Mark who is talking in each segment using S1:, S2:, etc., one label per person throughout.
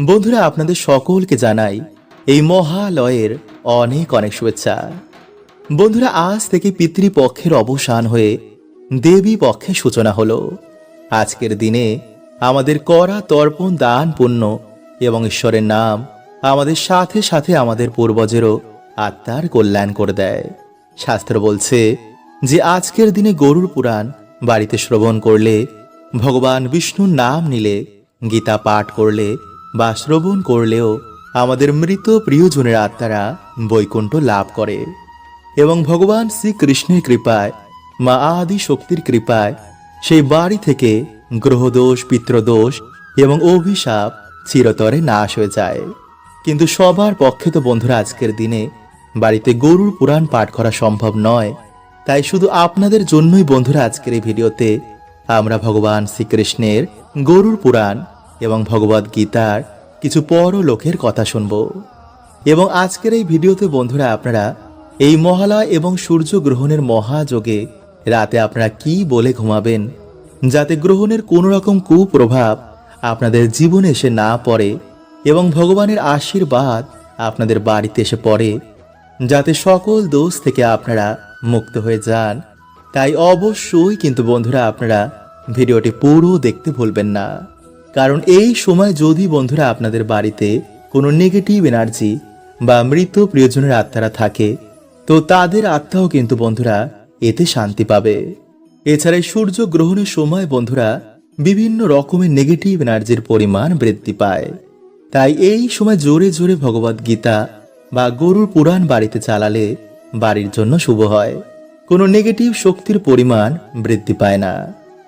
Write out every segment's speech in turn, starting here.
S1: বন্ধুরা, আপনাদের সকলকে জানাই এই মহালয়ের অনেক অনেক শুভেচ্ছা। বন্ধুরা, আজ থেকে পিতৃপক্ষের অবসান হয়ে দেবী পক্ষের সূচনা হলো। আজকের দিনে আমাদের করা তর্পণ, দান, পুণ্য এবং ঈশ্বরের নাম আমাদের সাথে সাথে আমাদের পূর্বজেরও আত্মার কল্যাণ করে দেয়। শাস্ত্র বলছে যে, আজকের দিনে গরুর পুরাণ বাড়িতে শ্রবণ করলে ভগবান বিষ্ণুর নাম নিলে গীতা পাঠ করলে বা শ্রবণ করলেও আমাদের মৃত প্রিয়জনের আত্মারা বৈকুণ্ঠ লাভ করে। এবং ভগবান শ্রীকৃষ্ণের কৃপায়, মা আদি শক্তির কৃপায়, সেই বাড়ি থেকে গ্রহদোষ, পিত্রদোষ এবং অভিশাপ চিরতরে নাশ হয়ে যায়। কিন্তু সবার পক্ষে তো বন্ধুরা, আজকের দিনে বাড়িতে গরুর পুরাণ পাঠ করা সম্ভব নয়। তাই শুধু আপনাদের জন্যই বন্ধুরা, আজকের এই ভিডিওতে আমরা ভগবান শ্রীকৃষ্ণের গরুর পুরাণ এবং ভগবদ গীতার কিছু পরলোকের কথা শুনব। এবং আজকের এই ভিডিওতে বন্ধুরা আপনারা এই মহালয় এবং সূর্য গ্রহণের মহাযোগে রাতে আপনারা কি বলে ঘুমাবেন, যাতে গ্রহণের কোনো রকম কুপ্রভাব আপনাদের জীবনে এসে না পড়ে এবং ভগবানের আশীর্বাদ আপনাদের বাড়িতে এসে পড়ে, যাতে সকল দোষ থেকে আপনারা মুক্ত হয়ে যান। তাই অবশ্যই কিন্তু বন্ধুরা আপনারা ভিডিওটি পুরো দেখতে ভুলবেন না। কারণ এই সময় যদি বন্ধুরা আপনাদের বাড়িতে কোনো নেগেটিভ এনার্জি বা মৃত প্রিয়জনের আত্মারা থাকে, তো তাদের আত্মাও কিন্তু বন্ধুরা এতে শান্তি পাবে। এছাড়া সূর্য গ্রহণের সময় বন্ধুরা বিভিন্ন রকমের নেগেটিভ এনার্জির পরিমাণ বৃদ্ধি পায়। তাই এই সময় জোরে জোরে ভগবদ গীতা বা গরুর পুরাণ বাড়িতে চালালে বাড়ির জন্য শুভ হয়। কোনো নেগেটিভ শক্তির পরিমাণ বৃদ্ধি পায় না।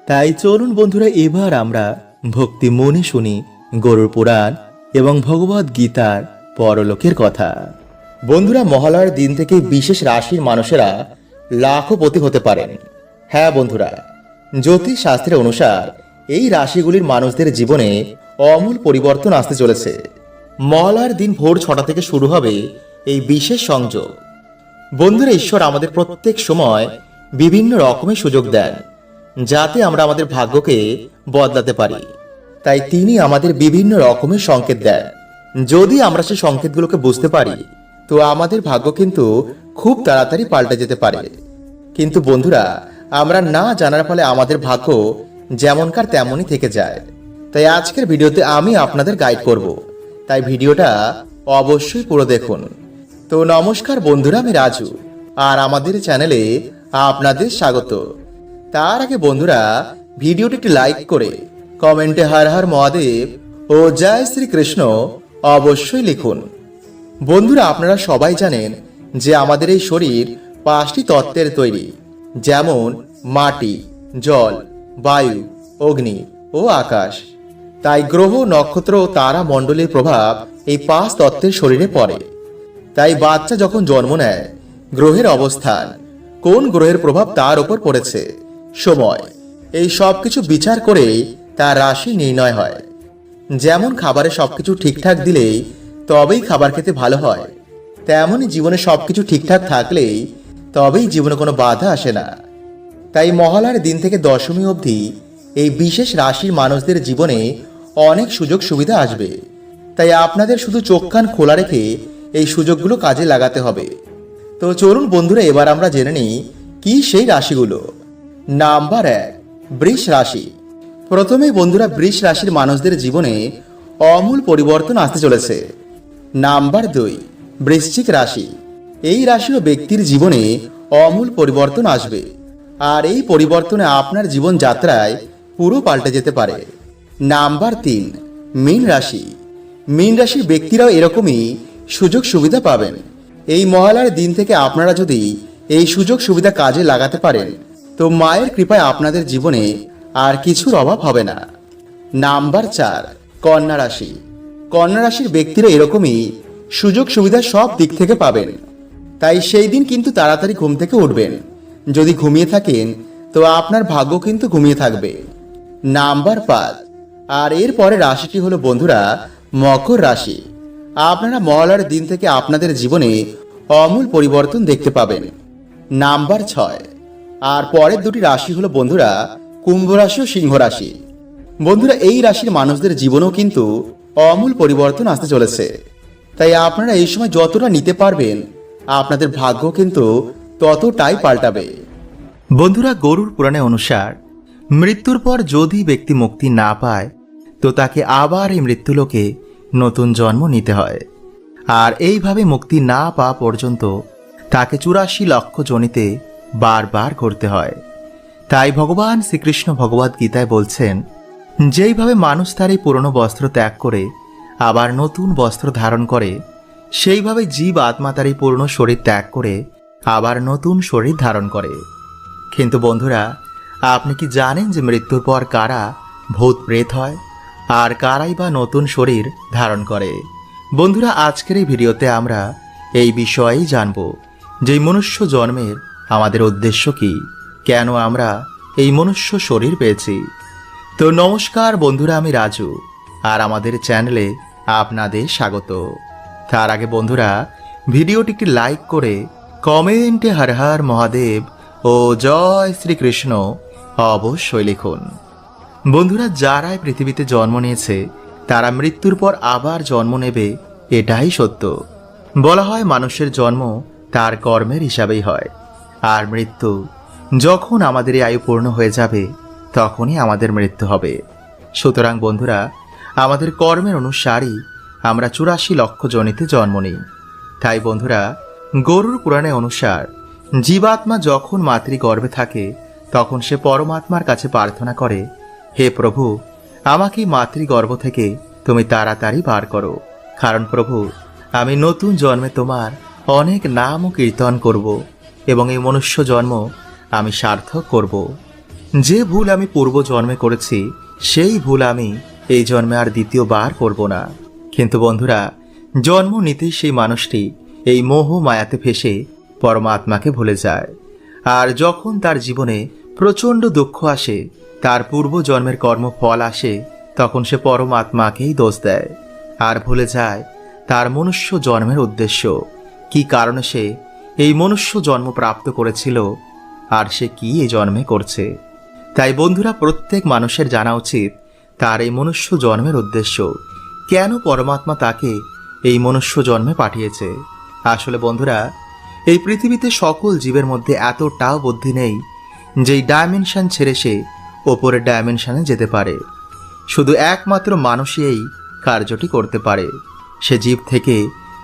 S1: তাই চলুন বন্ধুরা, এবার আমরা ভক্তি মনে শুনি গরুর পুরাণ এবং ভগবদ গীতার পরলোকের কথা। বন্ধুরা, মহালয়ার দিন থেকে বিশেষ রাশির মানুষেরা লাখপতি হতে পারেন। হ্যাঁ বন্ধুরা, জ্যোতিষ শাস্ত্রের অনুসার এই রাশিগুলির মানুষদের জীবনে অমূল পরিবর্তন আসতে চলেছে। মহালয়ার দিন ভোর ছটা থেকে শুরু হবে এই বিশেষ সংযোগ। বন্ধুরা, ঈশ্বর আমাদের প্রত্যেক সময় বিভিন্ন রকমের সুযোগ দেন, যাতে আমরা আমাদের ভাগ্যকে বদলাতে পারি। তাই তিনি আমাদের বিভিন্ন রকমের সংকেত দেন। যদি আমরা সেই সংকেতগুলোকে বুঝতে পারি, তো আমাদের ভাগ্য কিন্তু খুব তাড়াতাড়ি পাল্টে যেতে পারে। কিন্তু বন্ধুরা, আমরা না জানার ফলে আমাদের ভাগ্য যেমনকার তেমনই থেকে যায়। তাই আজকের ভিডিওতে আমি আপনাদের গাইড করব। তাই ভিডিওটা অবশ্যই পুরো দেখুন। তো নমস্কার বন্ধুরা, আমি রাজু। আর আমাদের চ্যানেলে আপনাদের স্বাগত। তার আগে বন্ধুরা ভিডিওটি একটি লাইক করে কমেন্টে হার হার মহাদেব ও জয় শ্রীকৃষ্ণ অবশ্যই লিখুন। বন্ধুরা, আপনারা সবাই জানেন যে আমাদের এই শরীর পাঁচটি তত্ত্বের তৈরি, যেমন মাটি, জল, বায়ু, অগ্নি ও আকাশ। তাই গ্রহ, নক্ষত্র ও তারা মণ্ডলের প্রভাব এই পাঁচ তত্ত্বের শরীরে পড়ে। তাই বাচ্চা যখন জন্ম নেয়, গ্রহের অবস্থান কোন গ্রহের প্রভাব তার উপর পড়েছে, সময়। এই সব কিছু বিচার করেই তার রাশি নির্ণয় হয়। যেমন খাবারে সব কিছু ঠিকঠাক দিলেই তবেই খাবার খেতে ভালো হয় তেমনই জীবনে সব কিছু ঠিকঠাক থাকলেই তবেই জীবনে কোনো বাধা আসে না। তাই মহালয়ার দিন থেকে দশমী অবধি এই বিশেষ রাশির মানুষদের জীবনে অনেক সুযোগ সুবিধা আসবে। তাই আপনাদের শুধু চোখ কান খোলা রেখে এই সুযোগগুলো কাজে লাগাতে হবে। তো চলুন বন্ধুরা, এবার আমরা জেনে নিই কি সেই রাশিগুলো। নাম্বার এক বৃষ রাশি। প্রথমেই বন্ধুরা, বৃষ রাশির মানুষদের জীবনে অমূল পরিবর্তন আসতে চলেছে। নাম্বার দুই, বৃশ্চিক রাশি। এই রাশির ব্যক্তির জীবনে অমূল পরিবর্তন আসবে। আর এই পরিবর্তনে আপনার জীবন যাত্রায় পুরো পাল্টে যেতে পারে। নাম্বার তিন, মীন রাশি। মীন রাশির ব্যক্তিরাও এরকমই সুযোগ সুবিধা পাবেন। এই মহালয়ার দিন থেকে আপনারা যদি এই সুযোগ সুবিধা কাজে লাগাতে পারেন তো মায়ের কৃপায় আপনাদের জীবনে আর কিছুর অভাব হবে না। নাম্বার চার, কন্যা রাশি। কন্যা রাশির ব্যক্তিরা এরকমই সুযোগ সুবিধা সব দিক থেকে পাবেন। তাই সেই দিন কিন্তু তাড়াতাড়ি ঘুম থেকে উঠবেন। যদি ঘুমিয়ে থাকেন, তো আপনার ভাগ্য কিন্তু ঘুমিয়ে থাকবে। নাম্বার পাঁচ, আর এর পরে রাশিটি হলো বন্ধুরা, মকর রাশি। আপনারা মহলার দিন থেকে আপনাদের জীবনে অমূল পরিবর্তন দেখতে পাবেন। নাম্বার ছয় আর পরের দুটি রাশি হলো বন্ধুরা, কুম্ভ রাশি ও সিংহ রাশি। বন্ধুরা, এই রাশির মানুষদের জীবনেও কিন্তু
S2: অমূল পরিবর্তন আসতে চলেছে। তাই আপনারা এই সময় যতটা নিতে পারবেন, আপনাদের ভাগ্য কিন্তু ততটাই পাল্টাবে।
S1: বন্ধুরা, গরুর পুরাণে অনুসার, মৃত্যুর পর যদি ব্যক্তি মুক্তি না পায়, তো তাকে আবার এই মৃত্যুলোকে নতুন জন্ম নিতে হয়। আর এইভাবে মুক্তি না পাওয়া পর্যন্ত তাকে চুরাশি লক্ষ জনিতে বারবার করতে হয়। তাই ভগবান শ্রীকৃষ্ণ ভগবদ গীতায় বলছেন, যেইভাবে মানুষ তার এই পুরনো বস্ত্র ত্যাগ করে, আবার নতুন বস্ত্র ধারণ করে, সেইভাবে জীব আত্মা তার এই পুরনো শরীর ত্যাগ করে, আবার নতুন শরীর ধারণ করে। কিন্তু বন্ধুরা, আপনি কি জানেন যে মৃত্যুর পর কারা ভূত প্রেত হয়, আর কারাই বা নতুন শরীর ধারণ করে? বন্ধুরা, আজকের এই ভিডিওতে আমরা এই বিষয়েই জানব যে মনুষ্য জন্মের আমাদের উদ্দেশ্য কি? কেন আমরা এই মনুষ্য শরীর পেয়েছি? তো নমস্কার বন্ধুরা, আমি রাজু, আর আমাদের চ্যানেলে আপনাদের স্বাগত। তার আগে বন্ধুরা, ভিডিওটি একটি লাইক করে কমেন্টে হর হর মহাদেব ও জয় শ্রীকৃষ্ণ অবশ্যই লিখুন। বন্ধুরা যারাই পৃথিবীতে জন্ম নিয়েছে, তারা মৃত্যুর পর আবার জন্ম নেবে, এটাই সত্য। বলা হয় মানুষের জন্ম তার কর্মের হিসাবেই হয়। আর মৃত্যু। যখন আমাদের এই আয়ু পূর্ণ হয়ে যাবে, তখনই আমাদের মৃত্যু হবে। সুতরাং বন্ধুরা, আমাদের কর্মের অনুসারই আমরা চুরাশি লক্ষ জনিতে জন্ম নিই। তাই বন্ধুরা, গরুর পুরাণে অনুসার, জীবাত্মা যখন মাতৃগর্ভে থাকে, তখন সে পরমাত্মার কাছে প্রার্থনা করে, হে প্রভু, আমাকে মাতৃগর্ভ থেকে তুমি তাড়াতাড়ি বার করো। কারণ প্রভু, আমি নতুন জন্মে তোমার অনেক নাম ও কীর্তন করব। এবং এই মনুষ্য জন্ম আমি সার্থক করব। যে ভুল আমি পূর্ব জন্মে করেছি, সেই ভুল আমি এই জন্মে আর দ্বিতীয়বার করব না। কিন্তু বন্ধুরা, জন্ম নিতেই সেই মানুষটি এই মোহ মায়াতে ফেসে পরমাত্মাকে ভুলে যায়। আর যখন তার জীবনে প্রচণ্ড দুঃখ আসে, তার পূর্ব জন্মের কর্মফল আসে, তখন সে পরমাত্মাকেই দোষ দেয়। আর ভুলে যায় তার মনুষ্য জন্মের উদ্দেশ্য। কি কারণে সে এই মনুষ্য জন্ম প্রাপ্ত করেছিল, আর সে কি এই জন্মে করছে? তাই বন্ধুরা, প্রত্যেক মানুষের জানা উচিত তার এই মনুষ্য জন্মের উদ্দেশ্য। কেন পরমাত্মা তাকে এই মনুষ্য জন্মে পাঠিয়েছে? আসলে বন্ধুরা, এই পৃথিবীতে সকল জীবের মধ্যে এতটাও বুদ্ধি নেই যেই ডাইমেনশন ছেড়ে সে ওপরের ডাইমেনশনে যেতে পারে। শুধু একমাত্র মানুষই এই কার্যটি করতে পারে। সে জীব থেকে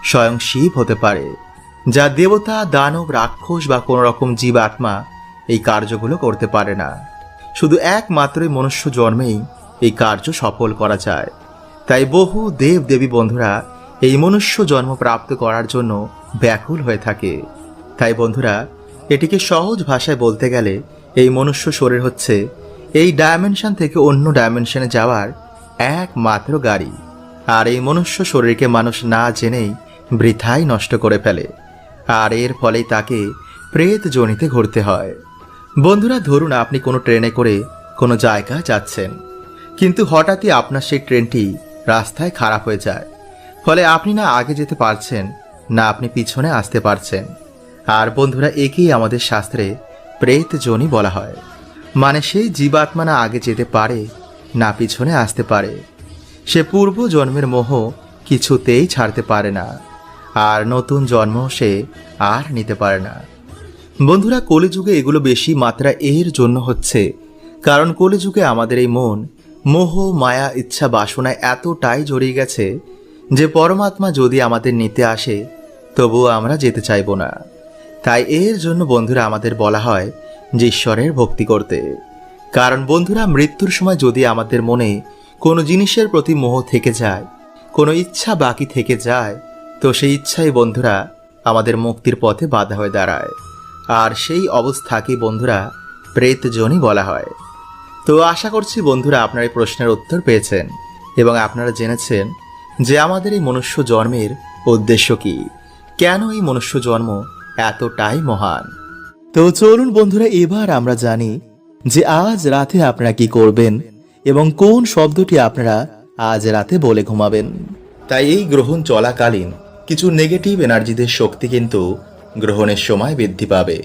S1: স্বয়ং শিব হতে পারে। যা দেবতা, দানব, রাক্ষস বা কোনো রকম জীব আত্মা এই কার্যগুলো করতে পারে না। শুধু একমাত্রই মনুষ্য জন্মেই এই কার্য সফল করা যায়। তাই বহু দেব দেবী বন্ধুরা এই মনুষ্য জন্ম প্রাপ্ত করার জন্য ব্যাকুল হয়ে থাকে। তাই বন্ধুরা, এটিকে সহজ ভাষায় বলতে গেলে এই মনুষ্য শরীর হচ্ছে এই ডাইমেনশন থেকে অন্য ডাইমেনশনে যাওয়ার একমাত্র গাড়ি। আর এই মনুষ্য শরীরকে মানুষ না জেনেই বৃথাই নষ্ট করে ফেলে। আর এর ফলেই তাকে প্রেত জনিতে ঘুরতে হয়। বন্ধুরা, ধরুন আপনি কোনো ট্রেনে করে কোনো জায়গায় যাচ্ছেন, কিন্তু হঠাৎই আপনার সেই ট্রেনটি রাস্তায় খারাপ হয়ে যায়। ফলে আপনি না আগে যেতে পারছেন, না আপনি পিছনে আসতে পারছেন। আর বন্ধুরা, একেই আমাদের শাস্ত্রে প্রেত জনি বলা হয়। মানে সেই জীবাত্মা না আগে যেতে পারে, না পিছনে আসতে পারে। সে পূর্ব জন্মের মোহ কিছুতেই ছাড়তে পারে না। আর নতুন জন্ম সে আর নিতে পারে না। বন্ধুরা, কলিযুগে এগুলো বেশি মাত্রা এর জন্য হচ্ছে। কারণ কলিযুগে আমাদের এই মন, মোহ, মায়া, ইচ্ছা বাসনায় এতটাই জড়িয়ে গেছে যে পরমাত্মা যদি আমাদের নিতে আসে, তবুও আমরা যেতে চাইব না। তাই এর জন্য বন্ধুরা আমাদের বলা হয় যে ঈশ্বরের ভক্তি করতে। কারণ বন্ধুরা, মৃত্যুর সময় যদি আমাদের মনে কোনো জিনিসের প্রতি মোহ থেকে যায়, কোনো ইচ্ছা বাকি থেকে যায় তো সেই ইচ্ছাই বন্ধুরা আমাদের মুক্তির পথে বাধা হয়ে দাঁড়ায়। আর সেই অবস্থাকেই বন্ধুরা প্রেতজনই বলা হয়। তো আশা করছি বন্ধুরা আপনার এই প্রশ্নের উত্তর পেয়েছেন এবং আপনারা জেনেছেন যে আমাদের এই মনুষ্য জন্মের উদ্দেশ্য কি। কেন এই মনুষ্য জন্ম এতটাই মহান? তো চলুন বন্ধুরা, এবার আমরা জানি যে আজ রাতে আপনারা কি করবেন এবং কোন শব্দটি আপনারা আজ রাতে বলে ঘুমাবেন। তাই এই গ্রহণ চলাকালীন কিছু নেগেটিভ এনার্জিদের শক্তি কিন্তু গ্রহণের সময় বৃদ্ধি পাবে।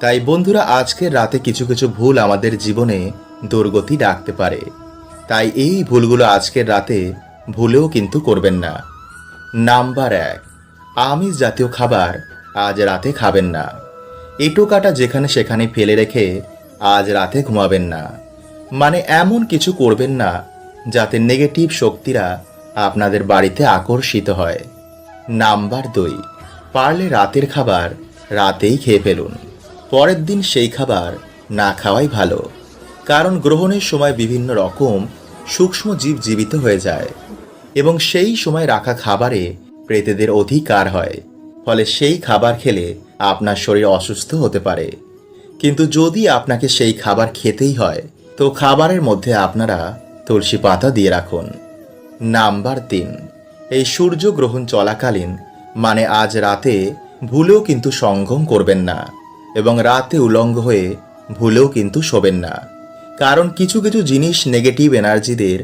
S1: তাই বন্ধুরা, আজকের রাতে কিছু কিছু ভুল আমাদের জীবনে দুর্গতি ডাকতে পারে। তাই এই ভুলগুলো আজকের রাতে ভুলেও কিন্তু করবেন না। নাম্বার এক, আমিষ জাতীয় খাবার আজ রাতে খাবেন না। এটো কাটা যেখানে সেখানে ফেলে রেখে আজ রাতে ঘুমাবেন না। মানে এমন কিছু করবেন না যাতে নেগেটিভ শক্তিরা আপনাদের বাড়িতে আকর্ষিত হয়। নাম্বার দুই। পারলে রাতের খাবার রাতেই খেয়ে ফেলুন। পরের দিন সেই খাবার না খাওয়াই ভালো। কারণ গ্রহণের সময় বিভিন্ন রকম সূক্ষ্ম জীব জীবিত হয়ে যায় এবং সেই সময় রাখা খাবারে প্রেতেদের অধিকার হয়। ফলে সেই খাবার খেলে আপনার শরীর অসুস্থ হতে পারে। কিন্তু যদি আপনাকে সেই খাবার খেতেই হয়, তো খাবারের মধ্যে আপনারা তুলসী পাতা দিয়ে রাখুন। নাম্বার তিন এই সূর্যগ্রহণ চলাকালীন মানে আজ রাতে, ভুলেও কিন্তু সঙ্গম করবেন না এবং রাতে উলঙ্গ হয়ে ভুলেও কিন্তু শোবেন না, কারণ কিছু কিছু জিনিস নেগেটিভ এনার্জিদের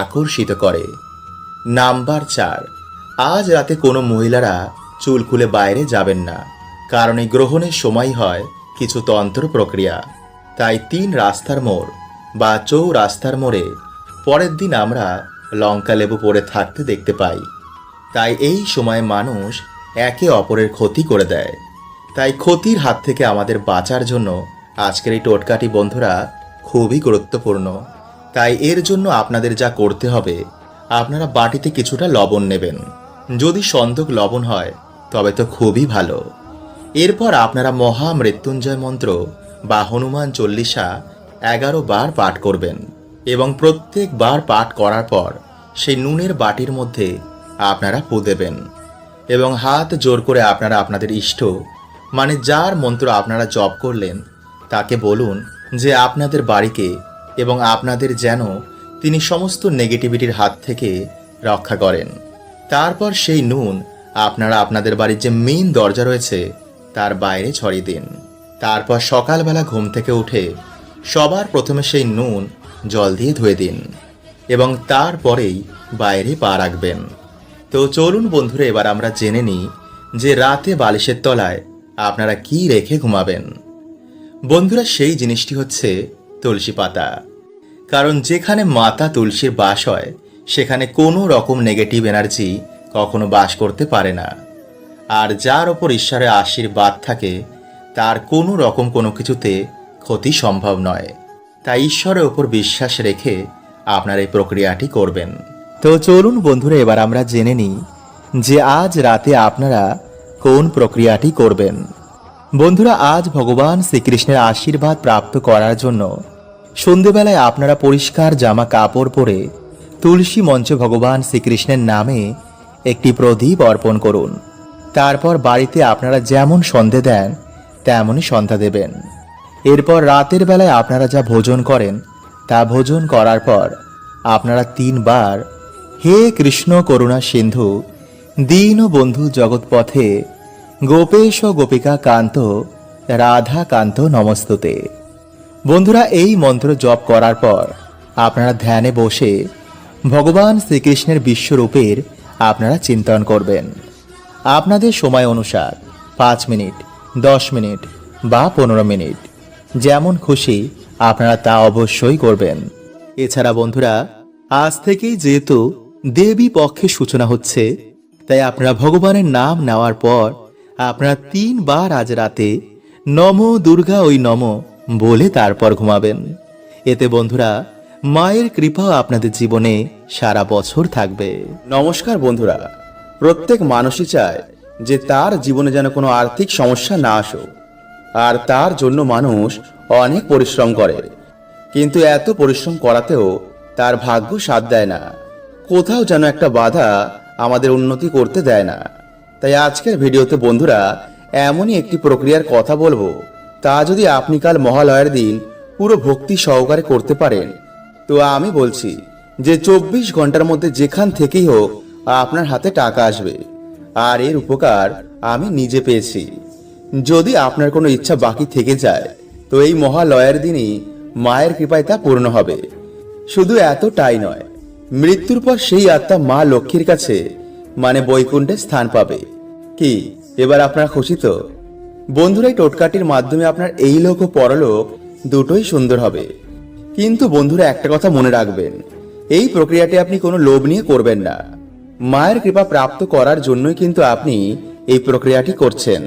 S1: আকর্ষিত করে। নাম্বার চার, আজ রাতে কোনো মহিলারা চুল খুলে বাইরে যাবেন না, কারণ এই গ্রহণের সময় হয় কিছু তন্ত্র প্রক্রিয়া। তাই তিন রাস্তার মোড় বা চৌ রাস্তার মোড়ে পরের দিন আমরা লঙ্কা লেবু পরে থাকতে দেখতে পাই। তাই এই সময় মানুষ একে অপরের ক্ষতি করে দেয়। তাই ক্ষতির হাত থেকে আমাদের বাঁচার জন্য আজকের এই টোটকাটি বন্ধুরা খুবই গুরুত্বপূর্ণ। তাই এর জন্য আপনাদের যা করতে হবে, আপনারা বাটিতে কিছুটা লবণ নেবেন। যদি সন্দক লবণ হয়, তবে তো খুবই ভালো। এরপর আপনারা মহা মৃত্যুঞ্জয় মন্ত্র বা হনুমান চল্লিশা এগারো বার পাঠ করবেন। এবং প্রত্যেকবার পাঠ করার পর সেই নুনের বাটির মধ্যে আপনারা পু দেবেন এবং হাত জোর করে আপনারা আপনাদের ইষ্ট মানে যার মন্ত্র আপনারা জপ করলেন, তাকে বলুন যে আপনাদের বাড়িকে এবং আপনাদের যেন তিনি সমস্ত নেগেটিভিটির হাত থেকে রক্ষা করেন। তারপর সেই নুন আপনারা আপনাদের বাড়ির যে মেইন দরজা রয়েছে, তার বাইরে ছড়িয়ে দিন। তারপর সকালবেলা ঘুম থেকে উঠে সবার প্রথমে সেই নুন জল দিয়ে ধুয়ে দিন, এবং তারপরেই বাইরে পা রাখবেন। তো চলুন বন্ধুরা, এবার আমরা জেনে নিই যে রাতে বালিশের তলায় আপনারা কি রেখে ঘুমাবেন। বন্ধুরা, সেই জিনিসটি হচ্ছে তুলসী পাতা। কারণ যেখানে মাতা তুলসীর বাস হয়, সেখানে কোনো রকম নেগেটিভ এনার্জি কখনো বাস করতে পারে না। আর যার ওপর ঈশ্বরের আশীর্বাদ থাকে, তার কোনো রকম কোনো কিছুতে ক্ষতি সম্ভব নয়। তাই ঈশ্বরের ওপর বিশ্বাস রেখে আপনার এই প্রক্রিয়াটি করবেন। তো চলুন বন্ধুরা, এবার আমরা জেনে নিই যে আজ রাতে আপনারা কোন প্রক্রিয়াটি করবেন। বন্ধুরা, আজ ভগবান শ্রীকৃষ্ণের আশীর্বাদ প্রাপ্ত করার জন্য সন্ধেবেলায় আপনারা পরিষ্কার জামা কাপড় পরে তুলসী মঞ্চে ভগবান শ্রীকৃষ্ণের নামে একটি প্রদীপ অর্পণ করুন। তারপর বাড়িতে আপনারা যেমন সন্ধে দেন, তেমনই সন্ধ্যা দেবেন। এরপর রাতের বেলায় আপনারা যা ভোজন করেন, তা ভোজন করার পর আপনারা তিনবার হে কৃষ্ণ করুণা সিন্ধু, দীন বন্ধু জগৎপথে গোপেশ গোপিকা কান্ত, রাধা কান্ত নমস্তুতে। বন্ধুরা, এই মন্ত্র জপ করার পর আপনারা ধ্যানে বসে ভগবান শ্রীকৃষ্ণের বিশ্বরূপের আপনারা চিন্তন করবেন। আপনাদের সময় অনুসার পাঁচ মিনিট, দশ মিনিট বা পনেরো মিনিট। যেমন খুশি আপনারা তা অবশ্যই করবেন। এছাড়া বন্ধুরা, আজ থেকেই যেহেতু দেবী পক্ষে সূচনা হচ্ছে, তাই আপনারা ভগবানের নাম নেওয়ার পর আপনারা তিনবার আজ রাতে নম দুর্গা ওই নম বলে তারপর ঘুমাবেন। এতে বন্ধুরা, মায়ের কৃপাও আপনাদের জীবনে সারা বছর থাকবে।
S2: নমস্কার বন্ধুরা, প্রত্যেক মানুষই চায় যে তার জীবনে যেন কোনো আর্থিক সমস্যা না আসুক। আর তার জন্য মানুষ অনেক পরিশ্রম করে। কিন্তু এত পরিশ্রম করাতেও তার ভাগ্য সাথ দেয় না। কোথাও যেন একটা বাধা আমাদের উন্নতি করতে দেয় না। তাই আজকের ভিডিওতে বন্ধুরা এমনই একটি প্রক্রিয়ার কথা বলব, তা যদি আপনি কাল মহালয়ের দিন পুরো ভক্তি সহকারে করতে পারেন, তো আমি বলছি যে চব্বিশ ঘণ্টার মধ্যে যেখান থেকেই হোক আপনার হাতে টাকা আসবে। আর এর উপকার আমি নিজে পেয়েছি। যদি আপনার কোনো ইচ্ছা বাকি থেকে যায়, তো এই মহালয়ের দিনই মায়ের কৃপায় তা পূর্ণ হবে। শুধু এতটাই নয়, মৃত্যুর পর সেই আত্মা মা লক্ষ্মীর কাছে মানে বৈকুণ্ঠে স্থান পাবে। কি, এবার আপনারা খুশি তো? বন্ধুরা, এই টোটকাটির মাধ্যমে আপনার এই লোক ও পরলোক দুটোই সুন্দর হবে। কিন্তু বন্ধুরা, একটা কথা মনে রাখবেন, এই প্রক্রিয়াটি আপনি কোনো লোভ নিয়ে করবেন না। মায়ের কৃপা প্রাপ্ত করার জন্যই কিন্তু আপনি এই প্রক্রিয়াটি করছেন।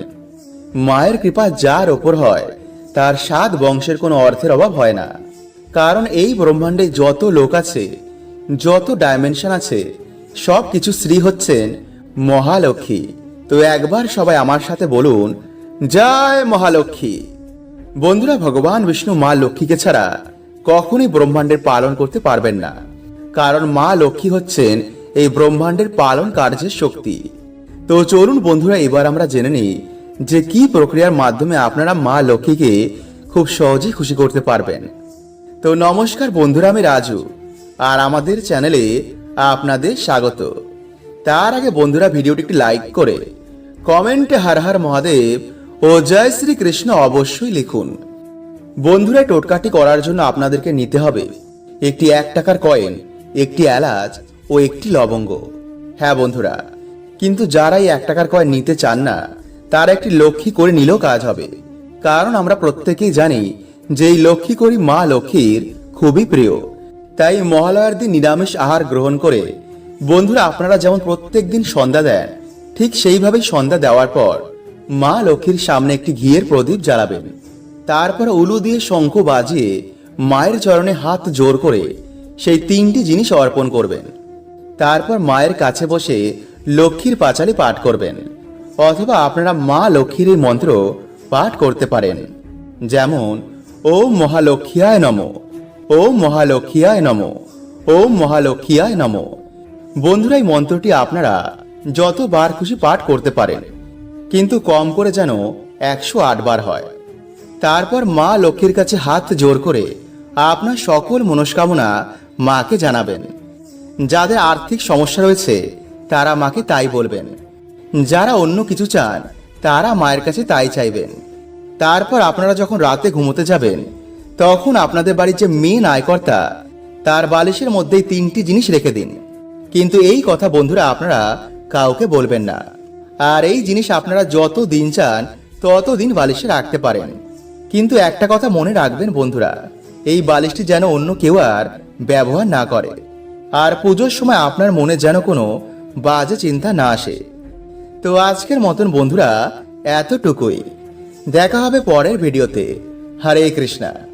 S2: মায়ের কৃপা যার ওপর হয়, তার সাত বংশের কোনো অর্থের অভাব হয় না। কারণ এই ব্রহ্মাণ্ডে যত লোক আছে, যত ডাইমেনশন আছে, সব কিছু শ্রী হচ্ছেন মহালক্ষ্মী। তো একবার সবাই আমার সাথে বলুন, জয় মহালক্ষ্মী! বন্ধুরা, ভগবান বিষ্ণু মা লক্ষ্মীকে ছাড়া কখনই ব্রহ্মাণ্ডের পালন করতে পারবেন না। কারণ মা লক্ষ্মী হচ্ছেন এই ব্রহ্মাণ্ডের পালন কার্যের শক্তি। তো চলুন বন্ধুরা, এবার আমরা জেনে নিই যে কি প্রক্রিয়ার মাধ্যমে আপনারা মা লক্ষ্মীকে খুব সহজেই খুশি করতে পারবেন। তো নমস্কার বন্ধুরা, আমি রাজু, আর আমাদের চ্যানেলে আপনাদের স্বাগত। তার আগে বন্ধুরা, ভিডিওটি একটি লাইক করে কমেন্টে হর হর মহাদেব ও জয় শ্রী কৃষ্ণ অবশ্যই লিখুন। বন্ধুরা টোটকাটি করার জন্য আপনাদেরকে নিতে হবে একটি এক টাকার কয়েন, একটি এলাচ ও একটি লবঙ্গ। হ্যাঁ বন্ধুরা, কিন্তু যারা এই এক টাকার কয়েন নিতে চান না তারা একটি লক্ষ্মী করে নিলেও কাজ হবে। কারণ আমরা প্রত্যেকেই জানি যে এই লক্ষ্মী করি মা লক্ষ্মীর খুবই প্রিয়। তাই মহালয়ার দিন নিরামিষ আহার গ্রহণ করে বন্ধুরা, আপনারা যেমন প্রত্যেক দিন সন্ধ্যা দেন, ঠিক সেইভাবেই সন্ধ্যা দেওয়ার পর মা লক্ষ্মীর সামনে একটি ঘিয়ের প্রদীপ জ্বালাবেন। তারপর উলু দিয়ে শঙ্খ বাজিয়ে মায়ের চরণে হাত জোর করে সেই তিনটি জিনিস অর্পণ করবেন। তারপর মায়ের কাছে বসে লক্ষ্মীর পাঁচালি পাঠ করবেন। অথবা আপনারা মা লক্ষ্মীর এই মন্ত্র পাঠ করতে পারেন। যেমন ও মহালক্ষ্মীয়ায় নম ও মহালক্ষ্মীয়ায় নম ও মহালক্ষ্মীয়ায় নম। বন্ধুরা, এই মন্ত্রটি আপনারা যতবার খুশি পাঠ করতে পারেন, কিন্তু কম করে যেন একশো আট বার হয়। তারপর মা লক্ষ্মীর কাছে হাত জোর করে আপনার সকল মনস্কামনা মাকে জানাবেন। যাদের আর্থিক সমস্যা রয়েছে, তারা মাকে তাই বলবেন। যারা অন্য কিছু চান, তারা মায়ের কাছে তাই চাইবেন। তারপর আপনারা যখন রাতে ঘুমোতে যাবেন, তখন আপনাদের বাড়ির যে মেন আয়কর্তা, তার বালিশের মধ্যেই তিনটি জিনিস রেখে দিন। কিন্তু এই কথা বন্ধুরা আপনারা কাউকে বলবেন না। আর এই জিনিস আপনারা যত দিন চান, তত দিন বালিশে রাখতে পারেন। কিন্তু একটা কথা মনে রাখবেন বন্ধুরা, এই বালিশটি যেন অন্য কেউ আর ব্যবহার না করে। আর পুজোর সময় আপনার মনে যেন কোনো বাজে চিন্তা না আসে। তো আজকের মতন বন্ধুরা এতটুকুই। দেখা হবে পরের ভিডিওতে। হরে কৃষ্ণা।